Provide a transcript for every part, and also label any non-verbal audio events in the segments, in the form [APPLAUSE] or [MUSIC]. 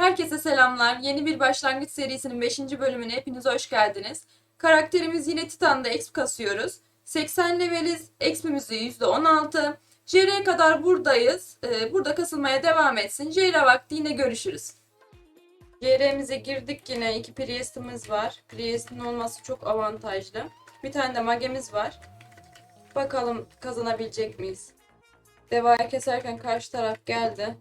Herkese selamlar. Yeni bir başlangıç serisinin 5. bölümüne hepiniz hoş geldiniz. Karakterimiz yine Titan'da exp kasıyoruz. 80 leveliz. Exp'imiz %16. JR'ye kadar buradayız. Ee, burada kasılmaya devam etsin. JR vakti yine görüşürüz. JR'mize girdik yine. iki Priest'imiz var. Priest'in olması çok avantajlı. Bir tane de magemiz var. Bakalım kazanabilecek miyiz? Deva'yı keserken karşı taraf geldi.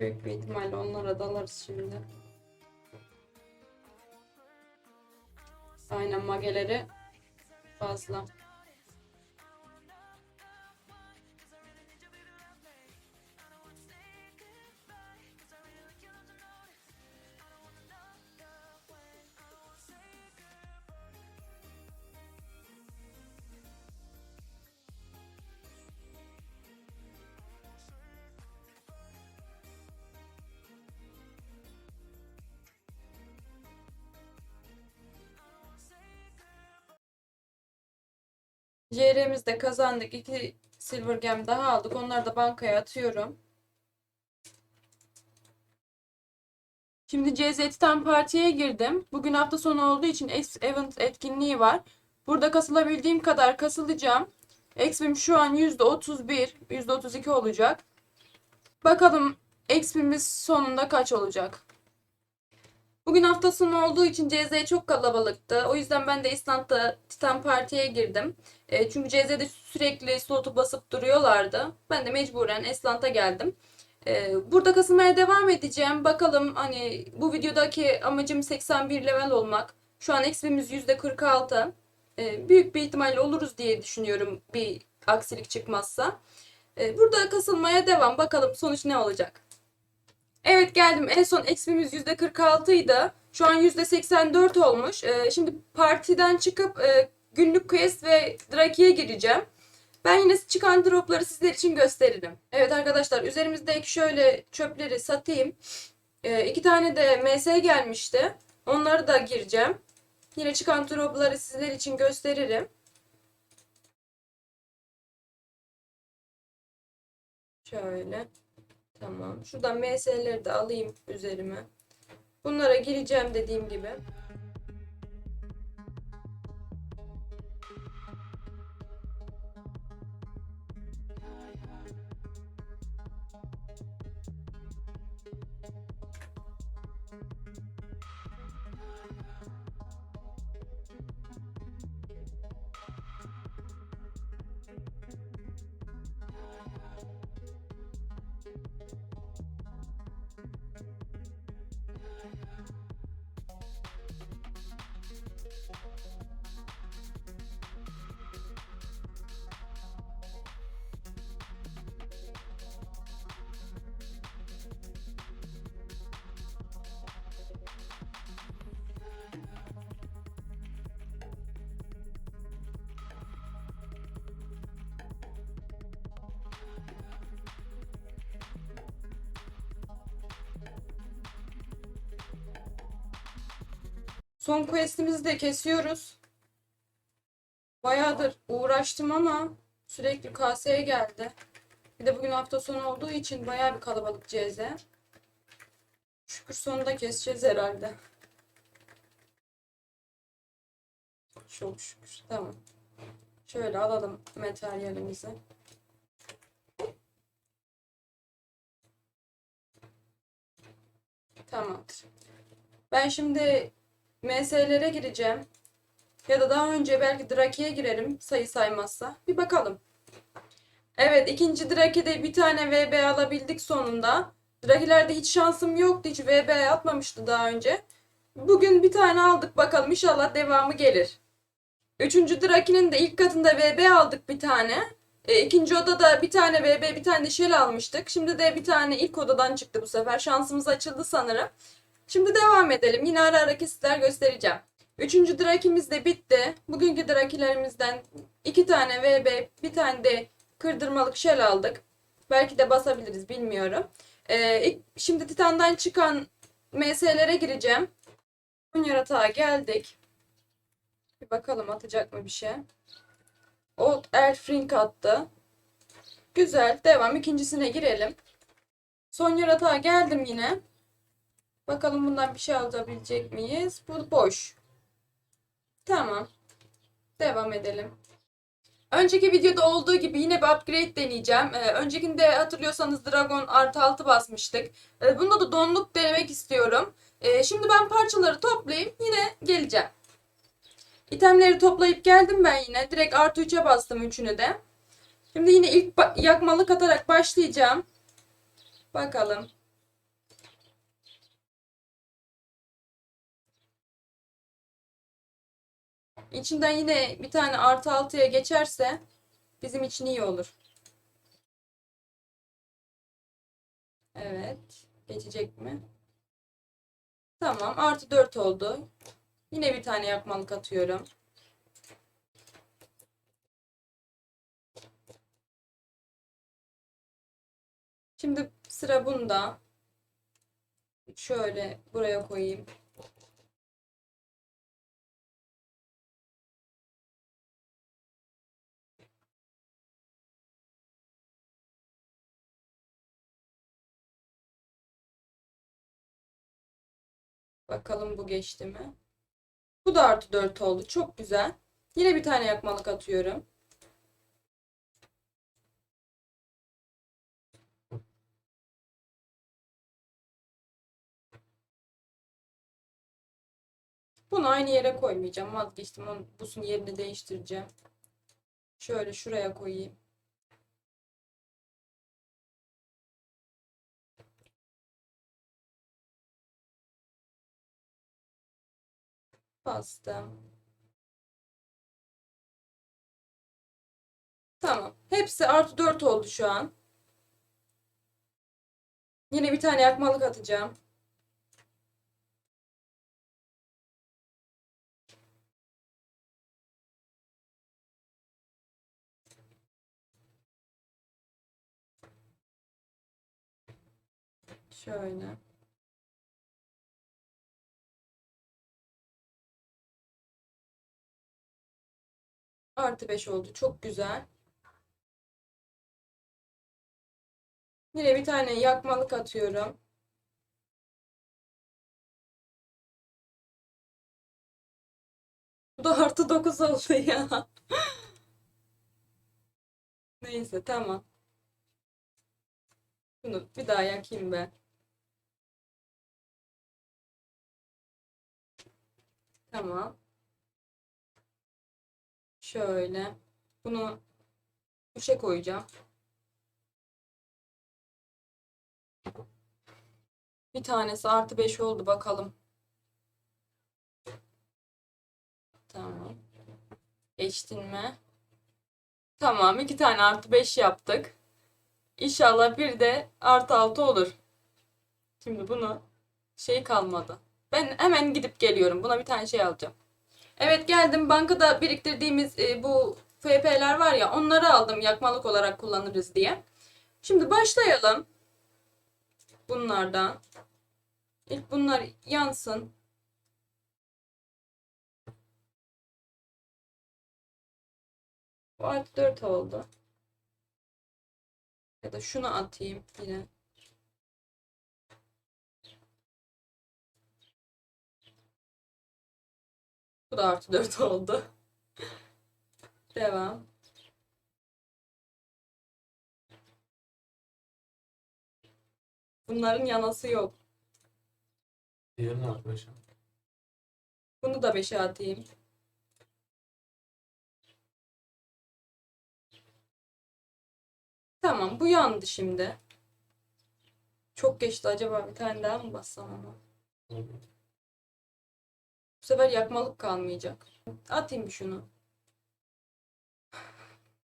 Büyük bir ihtimalle onlara dalarız şimdi. Aynen mageleri fazla. JR'mizde kazandık. İki silver gem daha aldık. Onları da bankaya atıyorum. Şimdi CZ Parti'ye girdim. Bugün hafta sonu olduğu için X Event etkinliği var. Burada kasılabildiğim kadar kasılacağım. Exp'im şu an %31, %32 olacak. Bakalım Exp'imiz sonunda kaç olacak? Bugün hafta sonu olduğu için CZ çok kalabalıktı. O yüzden ben de İstanbul'da Titan Parti'ye girdim. E, çünkü CZ'de sürekli slotu basıp duruyorlardı. Ben de mecburen Esland'a geldim. E, burada kasılmaya devam edeceğim. Bakalım hani bu videodaki amacım 81 level olmak. Şu an XP'miz %46. E, büyük bir ihtimalle oluruz diye düşünüyorum bir aksilik çıkmazsa. E, burada kasılmaya devam. Bakalım sonuç ne olacak. Evet geldim. En son XP'miz %46 idi. Şu an %84 olmuş. E, şimdi partiden çıkıp e, günlük quest ve Draki'ye gireceğim. Ben yine çıkan dropları sizler için gösteririm. Evet arkadaşlar üzerimizdeki şöyle çöpleri satayım. Ee, iki tane de MS gelmişti. Onları da gireceğim. Yine çıkan dropları sizler için gösteririm. Şöyle. Tamam. Şuradan MS'leri de alayım üzerime. Bunlara gireceğim dediğim gibi. Son questimizi de kesiyoruz. Bayağıdır uğraştım ama sürekli kaseye geldi. Bir de bugün hafta sonu olduğu için bayağı bir kalabalık CZ. Şükür sonunda keseceğiz herhalde. Çok şükür. Tamam. Şöyle alalım materyalimizi. Tamamdır. Ben şimdi MS'lere gireceğim. Ya da daha önce belki Draki'ye girerim sayı saymazsa. Bir bakalım. Evet ikinci Draki'de bir tane VB alabildik sonunda. Draki'lerde hiç şansım yoktu. Hiç VB atmamıştı daha önce. Bugün bir tane aldık bakalım inşallah devamı gelir. Üçüncü Draki'nin de ilk katında VB aldık bir tane. E, ikinci odada bir tane VB bir tane de Shell almıştık. Şimdi de bir tane ilk odadan çıktı bu sefer. Şansımız açıldı sanırım. Şimdi devam edelim. Yine ara ara kesitler göstereceğim. Üçüncü drakimiz de bitti. Bugünkü drakilerimizden iki tane VB, bir tane de kırdırmalık shell aldık. Belki de basabiliriz bilmiyorum. Ee, şimdi Titan'dan çıkan MS'lere gireceğim. Ön yaratığa geldik. Bir bakalım atacak mı bir şey. O Elfrink attı. Güzel. Devam. İkincisine girelim. Son yaratığa geldim yine. Bakalım bundan bir şey alabilecek miyiz? Bu boş. Tamam. Devam edelim. Önceki videoda olduğu gibi yine bir upgrade deneyeceğim. Ee, öncekinde hatırlıyorsanız Dragon artı 6 basmıştık. Ee, bunda da donluk denemek istiyorum. Ee, şimdi ben parçaları toplayayım yine geleceğim. İtemleri toplayıp geldim ben yine. Direkt artı 3'e bastım üçünü de. Şimdi yine ilk yakmalık atarak başlayacağım. Bakalım. İçinden yine bir tane artı 6'ya geçerse bizim için iyi olur. Evet. Geçecek mi? Tamam. Artı 4 oldu. Yine bir tane yakmalık atıyorum. Şimdi sıra bunda. Şöyle buraya koyayım. Bakalım bu geçti mi? Bu da artı 4 oldu. Çok güzel. Yine bir tane yakmalık atıyorum. Bunu aynı yere koymayacağım. Vazgeçtim. Onun, busun yerini değiştireceğim. Şöyle şuraya koyayım. Bastım. Tamam. Hepsi artı 4 oldu şu an. Yine bir tane yakmalık atacağım. Şöyle. Artı 5 oldu. Çok güzel. Yine bir tane yakmalık atıyorum. Bu da artı 9 oldu ya. [LAUGHS] Neyse tamam. Bunu bir daha yakayım ben. Tamam. Şöyle. Bunu üçe koyacağım. Bir tanesi artı 5 oldu bakalım. Tamam. Geçtin mi? Tamam. iki tane artı 5 yaptık. İnşallah bir de artı 6 olur. Şimdi bunu şey kalmadı. Ben hemen gidip geliyorum. Buna bir tane şey alacağım. Evet geldim. Bankada biriktirdiğimiz e, bu FP'ler var ya onları aldım yakmalık olarak kullanırız diye. Şimdi başlayalım. Bunlardan. İlk bunlar yansın. Bu artı 4 oldu. Ya da şunu atayım yine. Bu da artı 4 oldu. Devam. Bunların yanası yok. Diğerini arkadaşım. Bunu da 5'e atayım. Tamam bu yandı şimdi. Çok geçti acaba bir tane daha mı bassam ama? Bu sefer yakmalık kalmayacak. Atayım şunu.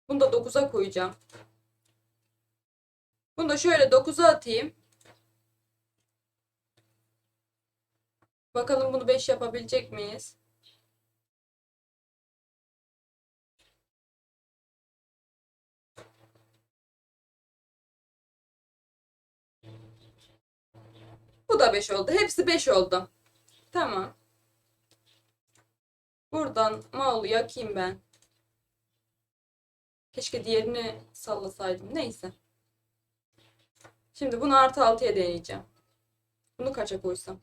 Bunu da 9'a koyacağım. Bunu da şöyle 9'a atayım. Bakalım bunu 5 yapabilecek miyiz? Bu da 5 oldu. Hepsi 5 oldu. Tamam. Buradan Maul'u yakayım ben. Keşke diğerini sallasaydım. Neyse. Şimdi bunu artı 6'ya deneyeceğim. Bunu kaça koysam?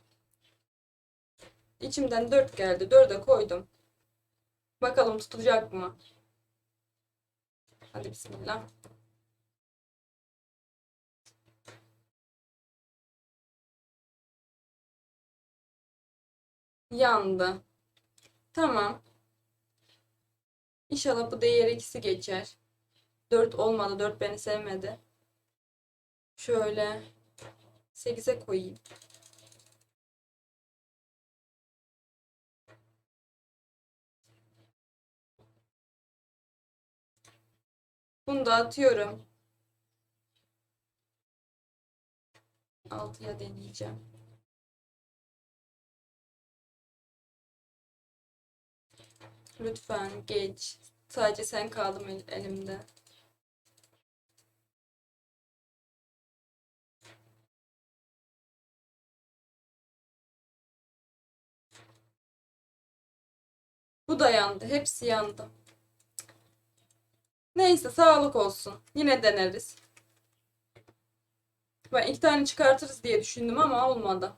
İçimden 4 geldi. 4'e koydum. Bakalım tutacak mı? Hadi bismillah. Yandı. Tamam. İnşallah bu değer ikisi geçer. 4 olmadı. 4 beni sevmedi. Şöyle 8'e koyayım. Bunu da atıyorum. 6'ya deneyeceğim. Lütfen geç. Sadece sen kaldım el- elimde. Bu da yandı. Hepsi yandı. Neyse sağlık olsun. Yine deneriz. Ben iki tane çıkartırız diye düşündüm ama olmadı.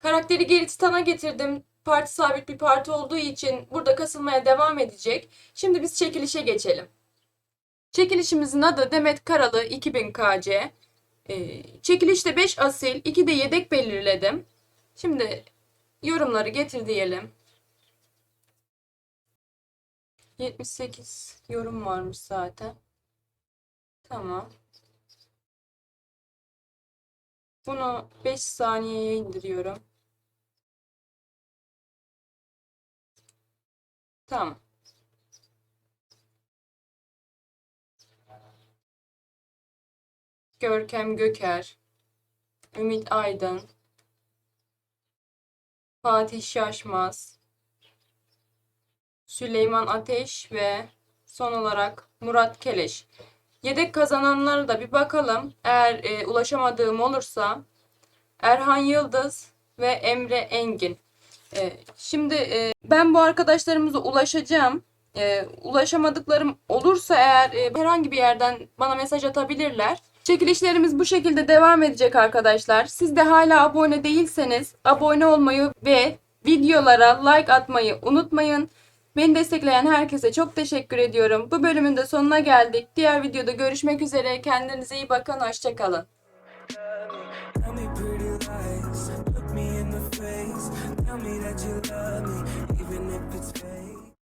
Karakteri geri Titan'a getirdim. Parti sabit bir parti olduğu için burada kasılmaya devam edecek. Şimdi biz çekilişe geçelim. Çekilişimizin adı Demet Karalı 2000 KC. Ee, çekilişte 5 asil, 2 de yedek belirledim. Şimdi yorumları getir diyelim. 78 yorum varmış zaten. Tamam. Bunu 5 saniyeye indiriyorum. Tamam. Görkem Göker, Ümit Aydın, Fatih Şaşmaz, Süleyman Ateş ve son olarak Murat Keleş. Yedek kazananlara da bir bakalım. Eğer e, ulaşamadığım olursa Erhan Yıldız ve Emre Engin. E, şimdi e, ben bu arkadaşlarımıza ulaşacağım. E, ulaşamadıklarım olursa eğer e, herhangi bir yerden bana mesaj atabilirler. Çekilişlerimiz bu şekilde devam edecek arkadaşlar. Siz de hala abone değilseniz abone olmayı ve videolara like atmayı unutmayın. Beni destekleyen herkese çok teşekkür ediyorum. Bu bölümün de sonuna geldik. Diğer videoda görüşmek üzere. Kendinize iyi bakın. Hoşçakalın. You love me.